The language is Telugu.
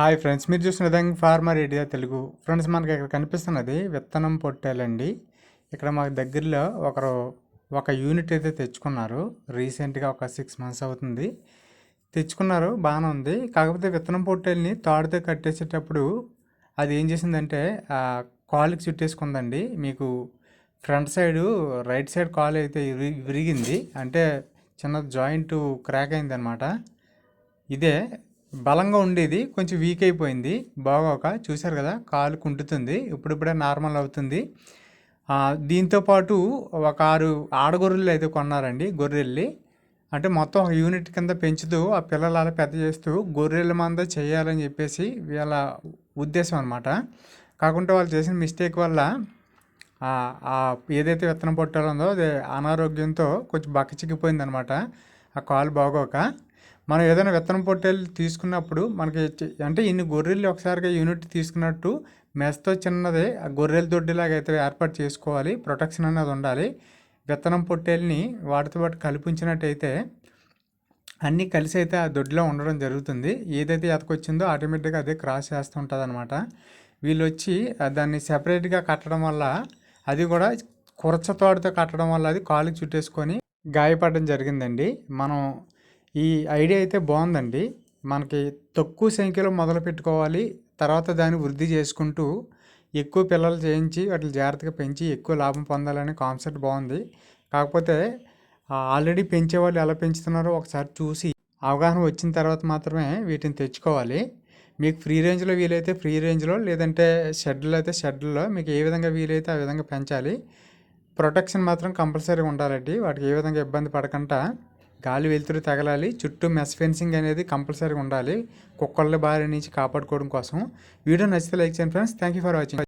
హాయ్ ఫ్రెండ్స్ మీరు చూసిన విధంగా ఫార్మర్ ఏడియా తెలుగు. ఫ్రెండ్స్ మనకి ఇక్కడ కనిపిస్తున్నది విత్తనం పొట్టేలండి. ఇక్కడ మాకు దగ్గరలో ఒకరు ఒక యూనిట్ అయితే తెచ్చుకున్నారు. రీసెంట్గా ఒక సిక్స్ మంత్స్ అవుతుంది. తెచ్చుకున్నారు బాగానే ఉంది. కాకపోతే విత్తనం పొట్టేల్ని తాడుతో కట్టేసేటప్పుడు అది ఏం చేసిందంటే ఆ కాలుకి చుట్టేసుకుందండి. మీకు ఫ్రంట్ సైడు రైట్ సైడ్ కాల్ అయితే విరిగింది. అంటే చిన్న జాయింట్ క్రాక్ అయిందనమాట ఇదే బలంగా ఉండేది కొంచెం వీక్ అయిపోయింది. బాగోక చూశారు కదా కాలు కుంటుతుంది ఇప్పుడిప్పుడే నార్మల్ అవుతుంది. దీంతోపాటు దీంతో పాటు ఒక ఆరు ఆడగొర్రెలు అయితే కొన్నారండి గొర్రెల్ని. అంటే మొత్తం ఒక యూనిట్ కింద పెంచుతూ ఆ పిల్లలు అలా పెద్ద చేస్తూ గొర్రెల మంద చేయాలని చెప్పేసి వీళ్ళ ఉద్దేశం అనమాట కాకుంటే వాళ్ళు చేసిన మిస్టేక్ వల్ల ఏదైతే విత్తనం పొట్టాలో ఉందో అది అనారోగ్యంతో కొంచెం బక్కచిక్కిపోయింది అనమాట ఆ కాలు బాగోక మనం ఏదైనా విత్తనం పొట్టేలు తీసుకున్నప్పుడు మనకి అంటే ఇన్ని గొర్రెలు ఒకసారిగా యూనిట్ తీసుకున్నట్టు మెస్తో చిన్నది ఆ గొర్రెల దొడ్డిలాగా అయితే ఏర్పాటు చేసుకోవాలి ప్రొటెక్షన్ అనేది ఉండాలి. విత్తనం పొట్టేల్ని వాటితో పాటు కల్పించినట్టయితే అన్నీ కలిసి అయితే ఆ దొడ్లో ఉండడం జరుగుతుంది. ఏదైతే ఎతకొచ్చిందో ఆటోమేటిక్గా అదే క్రాస్ చేస్తూ ఉంటుంది అనమాట వీళ్ళు వచ్చి దాన్ని సెపరేట్గా కట్టడం వల్ల అది కూడా కురచ తోడుతో కట్టడం వల్ల అది కాలుకి చుట్టేసుకొని గాయపడడం జరిగిందండి. మనం ఈ ఐడియా అయితే బాగుందండి. మనకి తక్కువ సంఖ్యలో మొదలు పెట్టుకోవాలి. తర్వాత దాన్ని వృద్ధి చేసుకుంటూ ఎక్కువ పిల్లలు చేయించి వాటిని జాగ్రత్తగా పెంచి ఎక్కువ లాభం పొందాలనే కాన్సెప్ట్ బాగుంది. కాకపోతే ఆల్రెడీ పెంచే వాళ్ళు ఎలా పెంచుతున్నారో ఒకసారి చూసి అవగాహన వచ్చిన తర్వాత మాత్రమే వీటిని తెచ్చుకోవాలి. మీకు ఫ్రీ రేంజ్లో వీలైతే ఫ్రీ రేంజ్లో లేదంటే షెడ్లో అయితే షెడ్లో మీకు ఏ విధంగా వీలైతే ఆ విధంగా పెంచాలి. ప్రొటెక్షన్ మాత్రం కంపల్సరీగా ఉండాలండి. వాటికి ఏ విధంగా ఇబ్బంది పడకుండా గాలి వెలుతురు తగలాలి చుట్టూ మెస్ ఫెన్సింగ్ అనేది కంపల్సరీగా ఉండాలి. కుక్కల బారి నుంచి కాపాడుకోవడం కోసం. వీడియో నచ్చితే లైక్ చేయండి friends. Thank you for watching